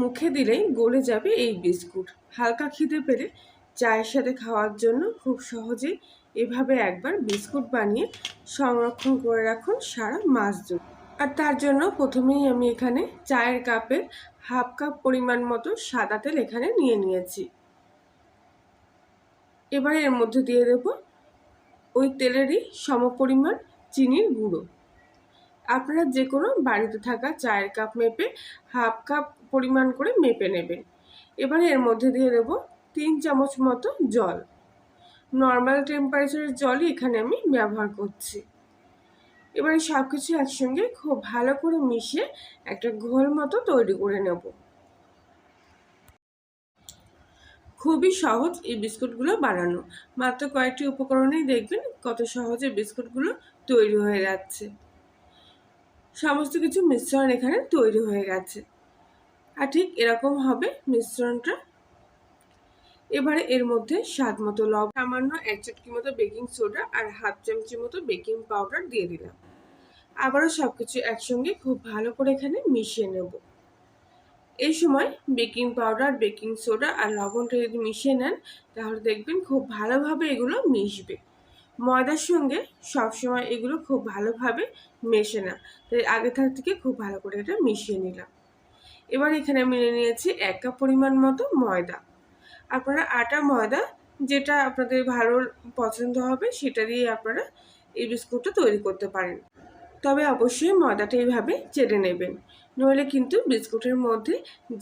মুখে দিলেই গলে যাবে এই বিস্কুট। হালকা খিদে পেলে চায়ের সাথে খাওয়ার জন্য খুব সহজেই এভাবে একবার বিস্কুট বানিয়ে সংরক্ষণ করে রাখুন সারা মাস জুড়ে। আর তার জন্য প্রথমেই আমি এখানে চায়ের কাপের হাফ কাপ পরিমাণ মতো সাদা তেল এখানে নিয়ে নিয়েছি। এবার এর মধ্যে দিয়ে দেব ওই তেলেরই সমপরিমাণ চিনির গুঁড়ো। আপনারা যে কোনো বাড়িতে থাকা চায়ের কাপ মেপে হাফ কাপ পরিমাণ করে মেপে নেবেন। এবারে এর মধ্যে দিয়ে দেব তিন চামচ মতো জল। নর্মাল টেম্পারেচারের জলই এখানে আমি ব্যবহার করছি। এবারে সব কিছু একসঙ্গে খুব ভালো করে মিশিয়ে একটা ঘোল মতো তৈরি করে নেব। খুবই সহজ এই বিস্কুটগুলো বানানো। মাত্র কয়েকটি উপকরণেই দেখবেন কত সহজে বিস্কুটগুলো তৈরি হয়ে যাচ্ছে। সমস্ত কিছু মিশ্রণ এখানে তৈরি হয়ে গেছে। আর ঠিক এরকম হবে মিশ্রণটা। এবারে এর মধ্যে স্বাদ মতো লব সামান্য এক চটকি মতো বেকিং সোডা আর হাফ চামচি মতো বেকিং পাউডার দিয়ে দিলাম। আবারও সব কিছু একসঙ্গে খুব ভালো করে এখানে মিশিয়ে নেব। এই সময় বেকিং পাউডার, বেকিং সোডা আর লবণটা যদি মিশিয়ে নেন, তাহলে দেখবেন খুব ভালোভাবে এগুলো মিশবে। ময়দার সঙ্গে সবসময় এগুলো খুব ভালোভাবে মেশে না। তাই আগে থাক থেকে খুব ভালো করে এটা মিশিয়ে নিলাম। এবার এখানে আমি নিয়ে নিয়েছি এক কাপ পরিমাণ মতো ময়দা। আপনারা আটা ময়দা যেটা আপনাদের ভালো পছন্দ হবে সেটা দিয়ে আপনারা এই বিস্কুটটা তৈরি করতে পারেন। তবে অবশ্যই ময়দাটা এইভাবে চেড়ে নেবেন, নইলে কিন্তু বিস্কুটের মধ্যে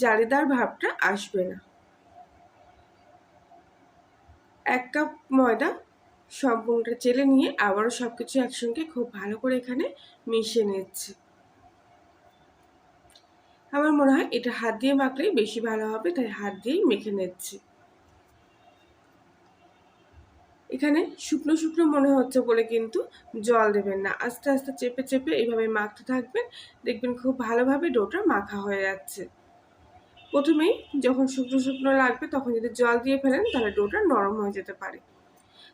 জারিদার ভাবটা আসবে না। এক কাপ ময়দা সম্পূর্ণটা চেলে নিয়ে আবারও সব কিছু একসঙ্গে খুব ভালো করে এখানে মিশিয়ে নিচ্ছি। আমার মনে হয় এটা হাত দিয়ে মাখলেই বেশি ভালো হবে, তাই হাত দিয়েই মেখে নিচ্ছি। এখানে শুকনো শুকনো মনে হচ্ছে বলে কিন্তু জল দেবেন না। আস্তে আস্তে চেপে চেপে এইভাবে মাখতে থাকবেন, দেখবেন খুব ভালোভাবে ডোটা মাখা হয়ে যাচ্ছে। প্রথমেই যখন শুকনো শুকনো লাগবে তখন যদি জল দিয়ে ফেলেন তাহলে ডোটা নরম হয়ে যেতে পারে।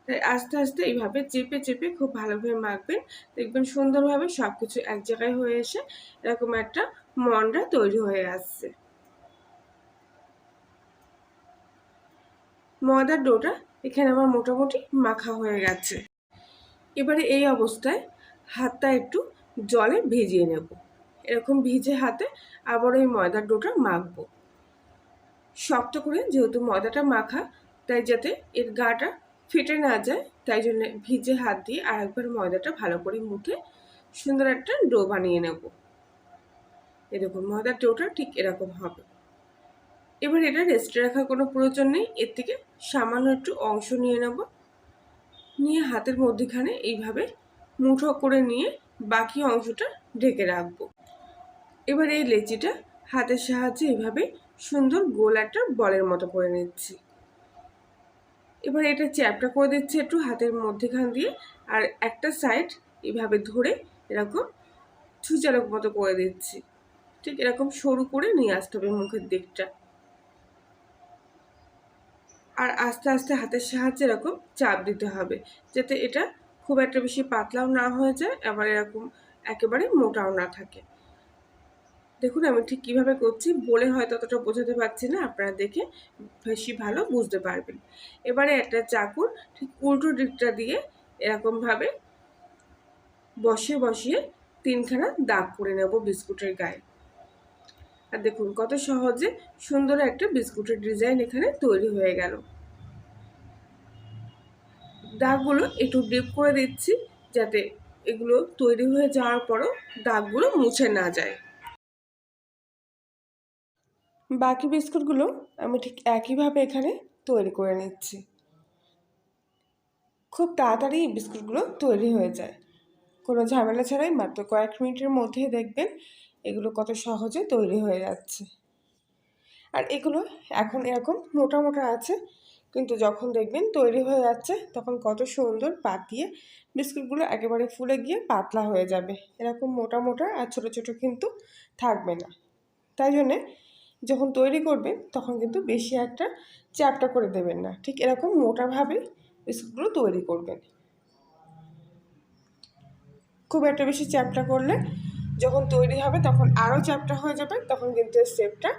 তাই আস্তে আস্তে এইভাবে চেপে চেপে খুব ভালোভাবে মাখবেন, দেখবেন সুন্দরভাবে সব কিছু এক জায়গায় হয়ে এসে এরকম একটা মন্ডা তৈরি হয়ে আসছে। ময়দার ডোটা এখানে আমার মোটামুটি মাখা হয়ে গেছে। এবারে এই অবস্থায় হাতটা একটু জলে ভিজিয়ে নেব। এরকম ভিজে হাতে আবার ওই ময়দার ডোটা মাখবো। শক্ত করে যেহেতু ময়দাটা মাখা, তাই যাতে এর গাটা ফেটে না যায়, তাই জন্য ভিজে হাত দিয়ে আর একবার ময়দাটা ভালো করে মুখে সুন্দর একটা ডো বানিয়ে নেব। এরকম ময়দার ডোটা ঠিক এরকম হবে। এবার এটা রেস্টে রাখার কোনো প্রয়োজন নেই। এর থেকে সামান্য একটু অংশ নিয়ে নেব। নিয়ে হাতের মধ্যেখানে এইভাবে মুঠো করে নিয়ে বাকি অংশটা ঢেকে রাখব। এবার এই লেচিটা হাতের সাহায্যে এইভাবে সুন্দর গোল একটা বলের মতো করে নিচ্ছি। এবার এটা চ্যাপটা করে দিচ্ছি একটু হাতের মধ্যেখান দিয়ে আর একটা সাইড এভাবে ধরে এরকম ছুচারক মতো করে দিচ্ছি। ঠিক এরকম সরু করে নিয়ে আসতে হবে মুখের দিকটা। আর আস্তে আস্তে হাতের সাহায্যে এরকম চাপ দিতে হবে, যাতে এটা খুব একটা বেশি পাতলাও না হয়ে যায়, আবার এরকম একেবারে মোটাও না থাকে। দেখুন, আমি ঠিক কীভাবে করছি বলে হয়তো ততটা বোঝাতে পারছি না, আপনারা দেখে বেশি ভালো বুঝতে পারবেন। এবারে একটা চাকুর ঠিক উল্টো দিকটা দিয়ে এরকমভাবে বসিয়ে বসিয়ে তিনখানা দাগ করে নেব বিস্কুটের গায়ে। আর দেখুন কত সহজে সুন্দর একটা বিস্কুটের ডিজাইন এখানে তৈরি হয়ে গেল। দাগগুলো একটু ডিপ করে দিচ্ছি যাতে এগুলো তৈরি হয়ে যাওয়ার পরও দাগগুলো মুছে না যায়। বাকি বিস্কুটগুলো আমি ঠিক একইভাবে এখানে তৈরি করে নিচ্ছি। খুব তাড়াতাড়ি এই বিস্কুটগুলো তৈরি হয়ে যায়। কোনো ঝামেলা ছাড়াই মাত্র কয়েক মিনিটের মধ্যে দেখবেন এগুলো কত সহজে তৈরি হয়ে যাচ্ছে। আর এগুলো এখন এরকম মোটা মোটা আছে, কিন্তু যখন দেখবেন তৈরি হয়ে যাচ্ছে, তখন কত সুন্দর পাতিয়ে বিস্কুটগুলো একেবারে ফুলে গিয়ে পাতলা হয়ে যাবে। এরকম মোটা মোটা আর ছোটো ছোটো কিন্তু থাকবে না। তাই জন্যে যখন তৈরি করবেন, তখন কিন্তু বেশি একটা চ্যাপটা করে দেবেন না। ঠিক এরকম মোটাভাবে বিস্কুটগুলো তৈরি করবেন। খুব একটা বেশি চ্যাপটা করলে যখন তৈরি হবে তখন আরও চ্যাপটা হয়ে যাবে, তখন কিন্তু এর শেপটা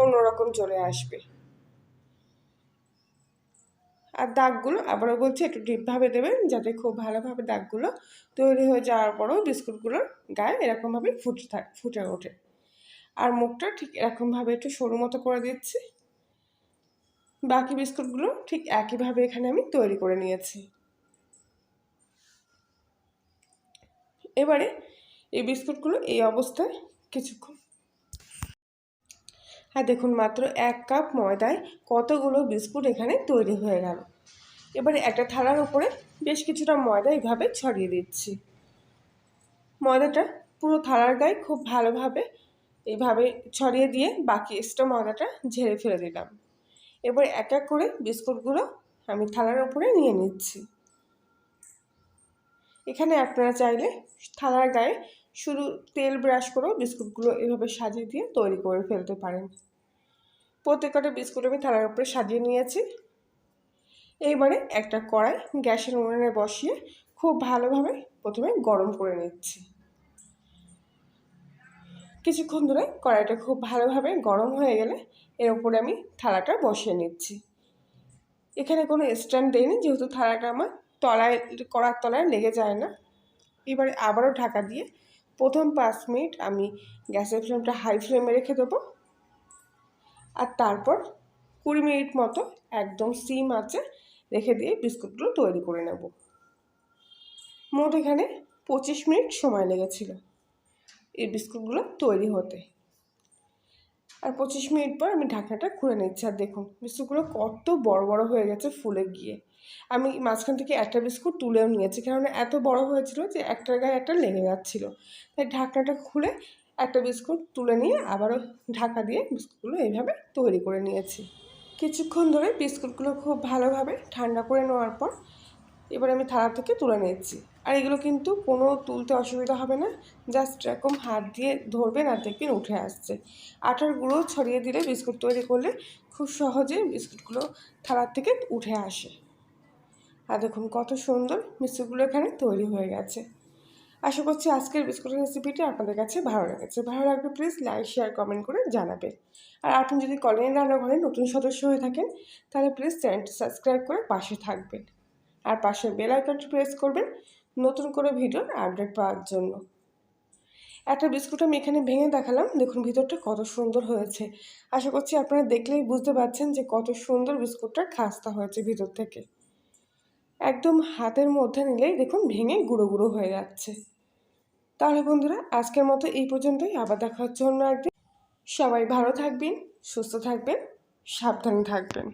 অন্যরকম চলে আসবে। আর দাগগুলো আবারও বলছি, একটু ডিপভাবে দেবেন যাতে খুব ভালোভাবে দাগগুলো তৈরি হয়ে যাওয়ার পরেও বিস্কুটগুলোর গায়ে এরকমভাবে ফুটে থাক, ফুটে ওঠে। আর মুখটা ঠিক এরকমভাবে একটু সরু মতো করে দিচ্ছি। বাকি বিস্কুটগুলো ঠিক একইভাবে এখানে আমি তৈরি করে নিয়েছি। এবারে এই বিস্কুটগুলো এই অবস্থায় কিছুক্ষণ। আর দেখুন, মাত্র এক কাপ ময়দায় কতগুলো বিস্কুট এখানে তৈরি হয়ে গেল। এবারে একটা থালার উপরে বেশ কিছুটা ময়দা এইভাবে ছড়িয়ে দিচ্ছি। ময়দাটা পুরো থালার গায়ে খুব ভালোভাবে এইভাবে ছড়িয়ে দিয়ে বাকি এক্সট্রা ময়দাটা ঝেড়ে ফেলে দিলাম। এবার এক এক করে বিস্কুটগুলো আমি থালার উপরে নিয়ে নিচ্ছি। এখানে আপনারা চাইলে থালার গায়ে শুধু তেল ব্রাশ করেও বিস্কুটগুলো এভাবে সাজিয়ে দিয়ে তৈরি করে ফেলতে পারেন। প্রত্যেকটা বিস্কুট আমি থালার উপরে সাজিয়ে নিয়েছি। এইবারে একটা কড়াই গ্যাসের উনুনে বসিয়ে খুব ভালোভাবে প্রথমে গরম করে নিচ্ছি। কিছুক্ষণ ধরে কড়াইটা খুব ভালোভাবে গরম হয়ে গেলে এর উপরে আমি থালাটা বসিয়ে নিচ্ছি। এখানে কোনো স্ট্যান্ড দেয়নি যেহেতু থালাটা আমার তলায়, কড়ার তলায় লেগে যায় না। এবারে আবারও ঢাকা দিয়ে প্রথম পাঁচ মিনিট আমি গ্যাসের ফ্লেমটা হাই ফ্লেমে রেখে দেবো। আর তারপর কুড়ি মিনিট মতো একদম সিম আছে, রেখে দিয়ে বিস্কুটগুলো তৈরি করে নেব। মোট এখানে পঁচিশ মিনিট সময় লেগেছিল এই বিস্কুটগুলো তৈরি হতে। আর পঁচিশ মিনিট পর আমি ঢাকনাটা খুলে নিচ্ছি। আর দেখুন, বিস্কুটগুলো কত বড় বড় হয়ে গেছে ফুলে গিয়ে। আমি মাঝখান থেকে একটা বিস্কুট তুলেও নিয়েছি কারণ এত বড় হয়েছিল যে একটার গায়ে একটা লেগে যাচ্ছিল। তাই ঢাকনাটা খুলে একটা বিস্কুট তুলে নিয়ে আবারও ঢাকা দিয়ে বিস্কুটগুলো এইভাবে তৈরি করে নিয়েছি। কিছুক্ষণ ধরে বিস্কুটগুলো খুব ভালোভাবে ঠান্ডা করে নেওয়ার পর এবার আমি থালা থেকে তুলে নিচ্ছি আর এগুলো কিন্তু কোনো তুলতে অসুবিধা হবে না। জাস্ট এরকম হাত দিয়ে ধরবেন আর দেখবেন উঠে আসছে। আটার গুঁড়ো ছড়িয়ে দিলে বিস্কুট তৈরি করলে খুব সহজে বিস্কুটগুলো থালার থেকে উঠে আসে। আর দেখুন কত সুন্দর বিস্কুটগুলো এখানে তৈরি হয়ে গেছে। আশা করছি আজকের বিস্কুটের রেসিপিটি আপনাদের কাছে ভালো লেগেছে। ভালো লাগলে প্লিজ লাইক শেয়ার কমেন্ট করে জানাবেন আর আপনি যদি কলেজ রান্নাঘরে নতুন সদস্য হয়ে থাকেন, তাহলে প্লিজ চ্যানেলটি সাবস্ক্রাইব করে পাশে থাকবেন। আর পাশে বেল আইকনটি প্রেস করবেন নতুন করে ভিডিওর আপডেট পাওয়ার জন্য। একটা বিস্কুট আমি এখানে ভেঙে দেখালাম। দেখুন, ভিতরটা কত সুন্দর হয়েছে। আশা করছি আপনারা দেখলেই বুঝতে পারছেন যে কত সুন্দর বিস্কুটটা খাস্তা হয়েছে ভিতর থেকে। একদম হাতের মধ্যে নিলেই দেখুন ভেঙে গুঁড়ো গুঁড়ো হয়ে যাচ্ছে। তাহলে বন্ধুরা, আজকের মতো এই পর্যন্তই। আবার দেখা হচ্ছে অন্য একদিন। সবাই ভালো থাকবেন, সুস্থ থাকবেন, সাবধানে থাকবেন।